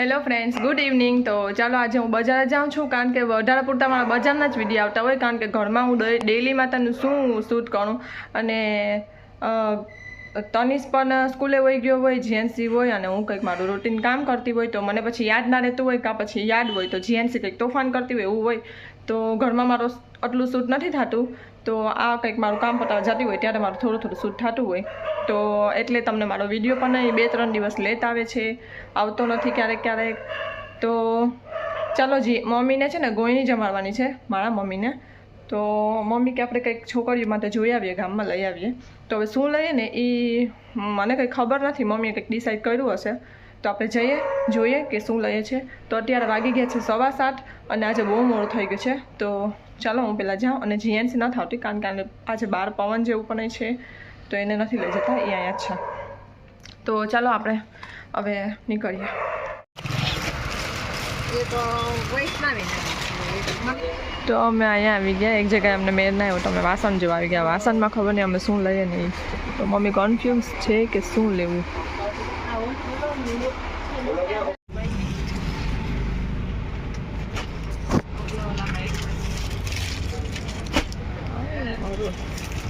Hello friends good evening તો ચાલો આજે હું બજાર જાઉં છું, કારણ કે વધારે પૂરતા મારા બજારના જ વીડિયો આવતા હોય, કારણ કે ઘરમાં હું ડેલી માતાનું શું શૂટ કરું? અને તનિષ પણ સ્કૂલે વહી ગયો હોય જીએનસી હોય, અને હું કંઈક મારું રૂટીન કામ કરતી હોય, તો મને પછી યાદ ના રહેતું હોય, કાં પછી યાદ હોય, તો જીએનસી કંઈક તોફાન કરતી હોય, એવું હોય. તો ઘરમાં મારો આટલું શૂટ નથી થતું, તો આ કંઈક મારું કામ પતાવવા જતી હોય ત્યારે મારું થોડું થોડું શૂટ થતું હોય. તો એટલે તમને મારો વીડિયો પણ નહીં બે ત્રણ દિવસ લેટ આવે છે, આવતો નથી ક્યારેક ક્યારેક. તો ચાલો જી, મમ્મીને છે ને ગોળણી જમાડવાની છે, મારા મમ્મીને. તો મમ્મી કે આપણે કંઈક છોકરીઓ માટે જોઈ આવીએ, ગામમાં લઈ આવીએ. તો હવે શું લઈએ ને એ મને કંઈ ખબર નથી, મમ્મીએ કંઈક ડિસાઈડ કર્યું હશે. તો આપણે જઈએ જોઈએ કે શું લઈએ છે. તો અત્યારે વાગી ગયા છે સવા સાત અને આજે બહુ મોડું થઈ ગયું છે. તો ચાલો હું પહેલાં જાઉં અને જીએનસી ન થતી કારણ કે આજે બાર પવન જેવું પણ છે તો એને નથી લઈ જતા એ અહીંયા જ છે. તો ચાલો આપણે હવે નીકળીએ. તો અમે અહીંયા આવી ગયા એક જગ્યાએ અમને મેર ના આવ્યો તો અમે વાસણ જેવા આવી ગયા. વાસણમાં ખબર નહીં અમે શું લઈએ નહીં તો મમ્મી કન્ફ્યુઝ છે કે શું લેવું.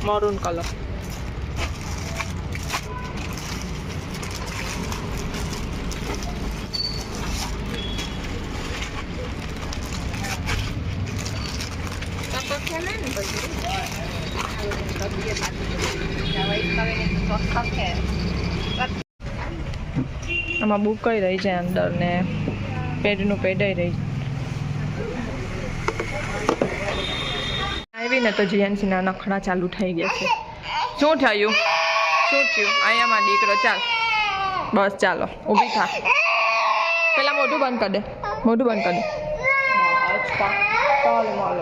મરૂન કલર આમાં બુકાઈ રહી છે અંદર ને પેડનું પેડાઈ રહી. આવીને તો જીએનસીના નખડા ચાલુ થઈ ગયા છે. શું થયું? શું થયું? અહીંયામાં દીકરો ચાલ. બસ ચાલો, ઊભી થા. પેલા મોઢું બંધ કરી દે. મોઢું બંધ કરી દે.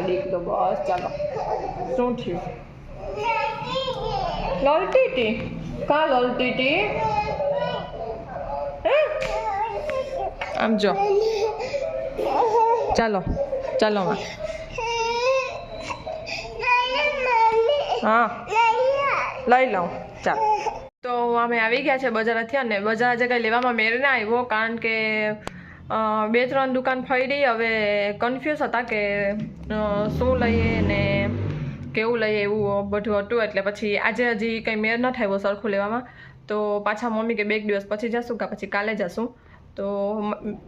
દીકરો, બસ ચાલો. શું થયું? લલતી હતી કા લલતી હતી હે? આમ જો. ચાલો ચાલો હા. લઈ લઉં. ચાલ. તો અમે આવી ગયા છે બજારથી અને બજાર આજે કંઈ લેવામાં મેળ ના આવ્યો, કારણ કે બે ત્રણ દુકાન ફરી હવે કન્ફ્યુઝ હતા કે શું લઈએ ને કેવું લઈએ એવું બધું હતું. એટલે પછી આજે હજી કંઈ મેળ ન થયો સરખું લેવામાં. તો પાછા મમ્મી કે બે દિવસ પછી જશું કે પછી કાલે જશું. તો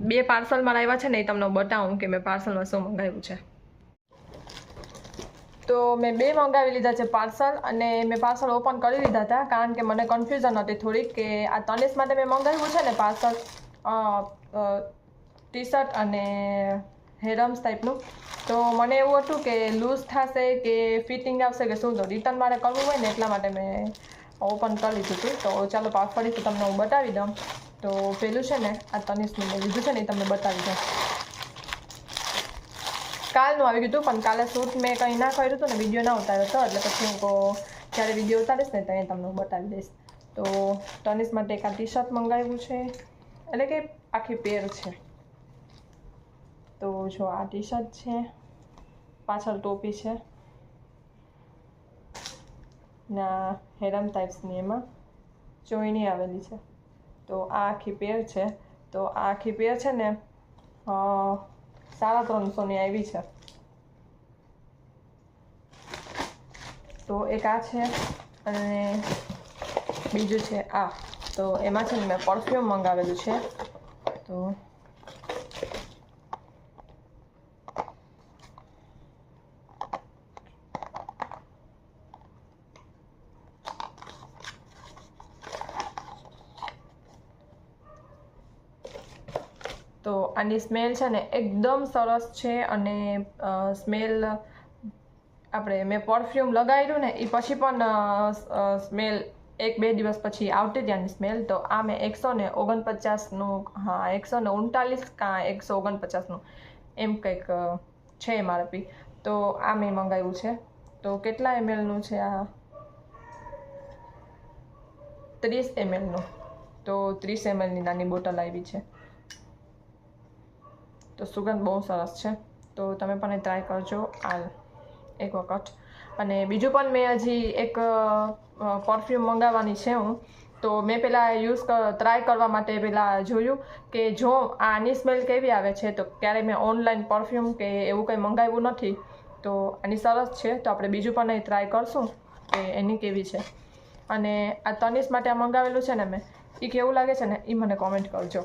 બે પાર્સલ મારા આવ્યા છે ને એ તમને બતાવું કે મેં પાર્સલમાં શું મંગાવ્યું છે. તો મેં બે મંગાવી લીધા છે પાર્સલ અને મેં પાર્સલ ઓપન કરી લીધા હતા કારણ કે મને કન્ફ્યુઝન હતી થોડીક કે આ તનેશ માટે મેં મંગાવ્યું છે ને પાર્સલ? ટી શર્ટ અને હેરમ્સ ટાઈપનું. તો મને એવું હતું કે લૂઝ થશે કે ફિટિંગ આવશે કે શું? તો રિટર્ન મારે કરવું હોય ને એટલા માટે મેં ઓપન કરી લીધું હતું. તો ચાલો ફરીથી તમને હું બતાવી દઉં. તો પેલું છે ને, આ તનિષનું મેં લીધું છે ને તમને બતાવી દઉં. કાલનું આવી ગયું હતું, પણ કાલે શૂટ મેં કંઈ ના કર્યું હતું ને વીડિયો ના ઉતાર્યો હતો, એટલે પછી હું જ્યારે વીડિયો ઉતારીશ ને ત્યારે તમને બતાવી દઈશ. તો તનિષ માટે એક આ ટી શર્ટ મંગાવ્યું છે, એટલે કે આખી પેર છે. તો જો આ ટી શર્ટ છે, પાછળ ટોપી છે, ના હેરમ ટાઈપ્સની એમાં ચોઈની આવેલી છે. તો આ આખી પેર છે. તો આ આખી પેર છે ને સાડા ત્રણસોની આવી છે. તો એક આ છે અને બીજું છે આ. તો એમાં છે ને મેં પરફ્યુમ મંગાવેલું છે. તો તો આની સ્મેલ છે ને એકદમ સરસ છે અને સ્મેલ આપણે મેં પરફ્યુમ લગાવ્યું ને એ પછી પણ સ્મેલ એક બે દિવસ પછી આવતી ત્યાંની સ્મેલ. તો આ મેં એકસો ને ઓગણપચાસનું હા, એકસો ને ઉનતાલીસ કાં એકસો ઓગણપચાસનું એમ કંઈક છે એમઆરપી તો આ મેં મંગાવ્યું છે. તો કેટલા એમએલનું છે આ? ત્રીસ એમએલનું તો ત્રીસ એમએલની નાની બોટલ આવી છે. તો સુગંધ બહુ સરસ છે. તો તમે પણ એ ટ્રાય કરજો હાલ, એક વખત. અને બીજું પણ મેં હજી એક પરફ્યુમ મંગાવવાની છે હું. તો મેં પહેલાં યુઝ ટ્રાય કરવા માટે પહેલાં જોયું કે જો આની સ્મેલ કેવી આવે છે, તો ક્યારેય મેં ઓનલાઈન પરફ્યુમ કે એવું કંઈ મંગાવ્યું નથી. તો આની સરસ છે, તો આપણે બીજું પણ એ ટ્રાય કરશું કે એની કેવી છે. અને આ તનિષ માટે આ મંગાવેલું છે ને મેં એ કેવું લાગે છે ને એ મને કોમેન્ટ કરજો.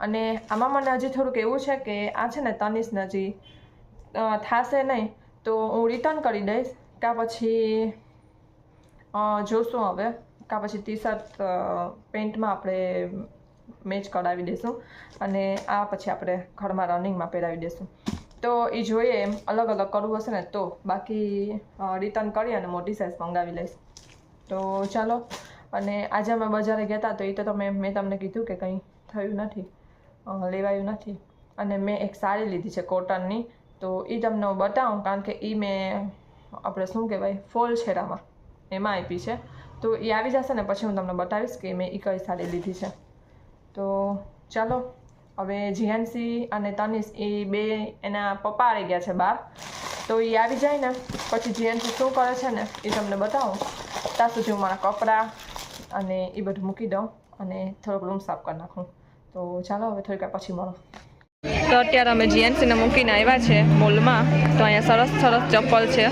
અને આમાં મને હજી થોડુંક એવું છે કે આ છે ને તનિષને હજી થશે નહીં, તો હું રિટર્ન કરી દઈશ. કાં પછી જોશું હવે. કાં પછી ટી શર્ટ પેન્ટમાં આપણે મેચ કરાવી દઈશું અને આ પછી આપણે ઘરમાં રનિંગમાં પહેરાવી દઈશું. તો એ જોઈએ એમ, અલગ અલગ કરવું હશે ને તો. બાકી રિટર્ન કરી અને મોટી સાઇઝ મંગાવી લઈશ. તો ચાલો, અને આજે અમે બજારે ગયા હતા તો એ તો તમે, મેં તમને કીધું કે કંઈ થયું નથી. લેવાયું નથી. અને મેં એક સાડી લીધી છે કોટનની. તો એ તમને હું બતાવું, કારણ કે એ મેં, આપણે શું કહેવાય ફોલ છેરામાં એમાં આપી છે. તો એ આવી જશે ને પછી હું તમને બતાવીશ કે મેં એ કઈ સાડી લીધી છે. તો ચાલો, હવે જીએનસી અને તનિષ એ બે એના પપ્પા આવી ગયા છે બહાર. તો એ આવી જાય ને, પછી જીએનસી શું કરે છે ને એ તમને બતાવું. ત્યાં સુધી હું મારા કપડાં અને એ બધું મૂકી દઉં અને થોડોક રૂમ સાફ કરી નાખું. તો ચાલો હવે થોડીક પછી મળો. તો અત્યારે અમે જીએનસીને મૂકીને આવ્યા છે મોલમાં. તો અહીંયા સરસ સરસ ચપ્પલ છે.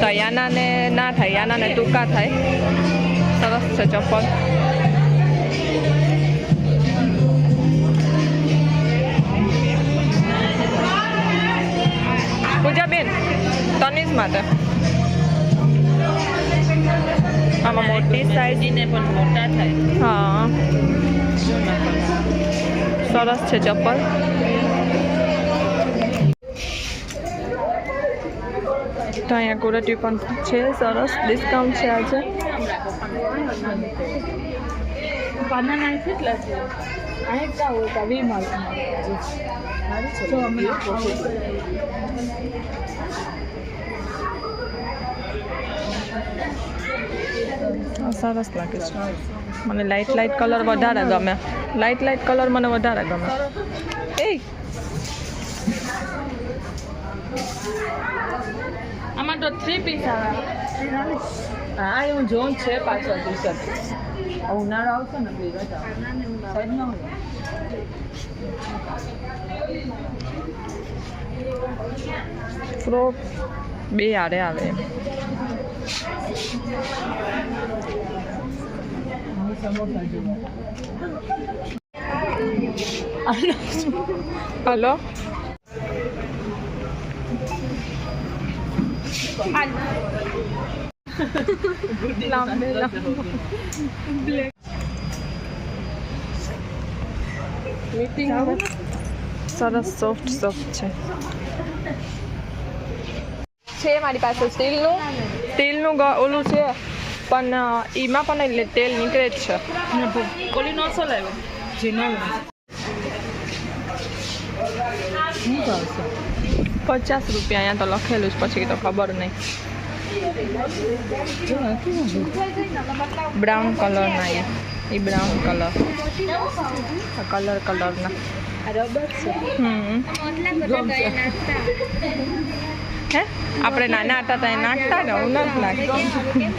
તો યાનાને ના થાય યાનાને ટૂંકા થાય. સરસ છે ચપ્પલ. પૂજાબેન તનિષ માટે. આમાં મોટી સાઈઝ. ને પણ મોટા થાય. હા. સરસ છે ચપ્પલ. તો અહીંયા કુરટી પણ છે, સરસ. ડિસ્કાઉન્ટ છે આજે. સરસ લાગે છે. મને લાઇટ લાઇટ કલર વધારે ગમે. લાઇટ લાઇટ કલર મને વધારે ગમે. એ. આમાં તો થ્રી પીસ આવે. હા એવું જોન છે પાછળ ટી શર્ટ ઉનાળો આવશે ને બે રજા ફ્રોક બે આડે આવે. એમ હું સમોસા જેવા હલો લાંબે લાંબે સરસ સોફ્ટ સોફ્ટ છે છે મારી પાસે સ્ટીલનું સ્ટીલનું ગ- ઓલું છે પણ એમાં પણ એટલે તેલ નીકળે જ છે. ઓલી નસો લાવ્યો? જે નવ શું ભાવશે પચાસ રૂપિયા અહીંયા તો લખેલું જ પછી તો ખબર નહીં. બ્રાઉન કલરના એ એ બ્રાઉન કલર. કલર કલરના હે? આપણે નાના હતા ત્યાં નાખતા ને હું નથી નાખતી.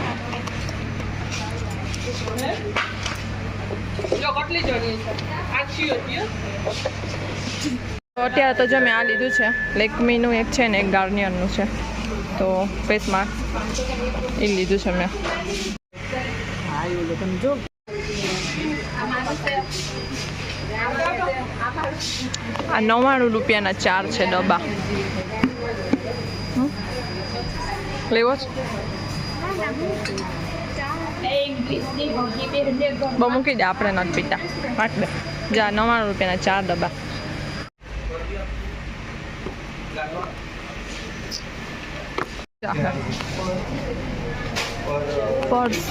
અત્યારે તો જો મેં આ લીધું છે. લેકમીનું એક છે ને એક ગાર્નિયરનું છે. તો ફેસ માસ્ક એ લીધું છે મેં. આ નવ્વાણું રૂપિયાના ચાર છે ડબ્બા. લેવો છે? બહુ મૂકી દે, આપણે નથી પીતા. રાખ દે. જા, નવ્વાણું રૂપિયાના ચાર ડબ્બા પર્સ.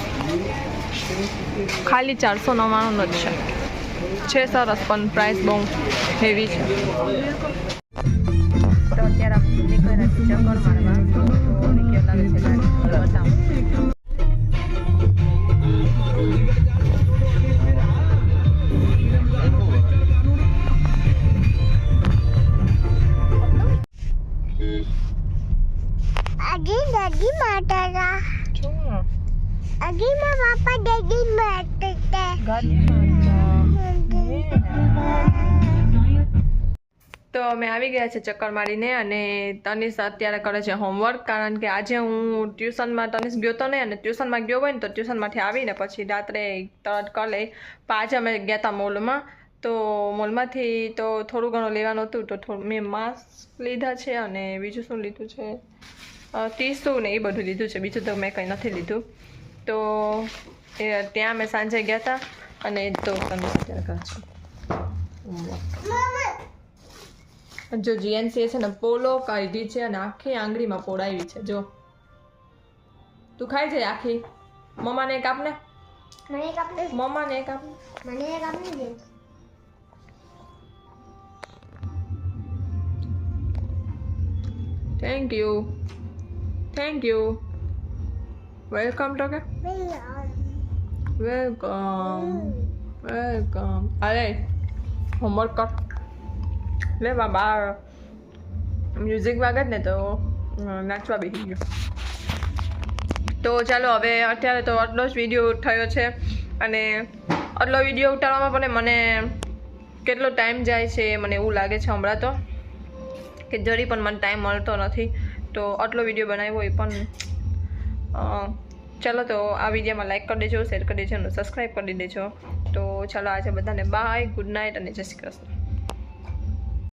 ખાલી ચારસો નવ્વાણું જ છે. છે સરસ, પણ પ્રાઇસ બહુ હેવી છે. તો અત્યારે આપણે મારવા તો અમે આવી ગયા છે ચક્કર મારીને અને તનિષ અત્યારે કરે છે હોમવર્ક કારણ કે આજે હું ટ્યુશનમાં તનિષ ગયો તો નહીં અને ટ્યુશનમાં ગયો હોય ને તો ટ્યુશનમાંથી આવીને પછી રાત્રે તરત કરી આજે અમે ગયા હતા મોલમાં. તો મોલમાંથી તો થોડું ઘણું લેવાનું હતું તો થોડું મેં માસ્ક લીધા છે અને બીજું શું લીધું છે? ટીસું ને એ બધું લીધું છે. બીજું તો મેં કંઈ નથી લીધું. તો એ ત્યાં અમે સાંજે ગયા હતા અને તો તમે અત્યારે કહો છો. જો જીએનસી છે ને પોલો કાઢી છે અને આખી આંગળીમાં પોડાવી છે જો. તું ખાઈ જાય આખી? મમ્માને એક આપને? મને એક આપને. મમ્માને એક આપ મને એક આપને thank you thank you welcome તો કે વેલકમ વેલકમ અરે હોમવર્ક કર લે બાબા મ્યુઝિક વાગે ને તો નાચવા બેસી ગયો તો ચાલો હવે અત્યારે તો આટલો જ વીડિયો થયો છે અને આટલો વીડિયો ઉતારવામાં પણ મને કેટલો ટાઈમ જાય છે મને એવું લાગે છે હમણાં તો કે જરી પણ મને ટાઈમ મળતો નથી તો આટલો વીડિયો બનાવ્યો એ પણ ચાલો તો આ વિડીયોમાં લાઈક કરી દેજો શેર કરી દેજો અને સબસ્ક્રાઈબ કરી દેજો. તો ચાલો આજે બધાને બાય ગુડ નાઇટ અને જય શ્રી કૃષ્ણ.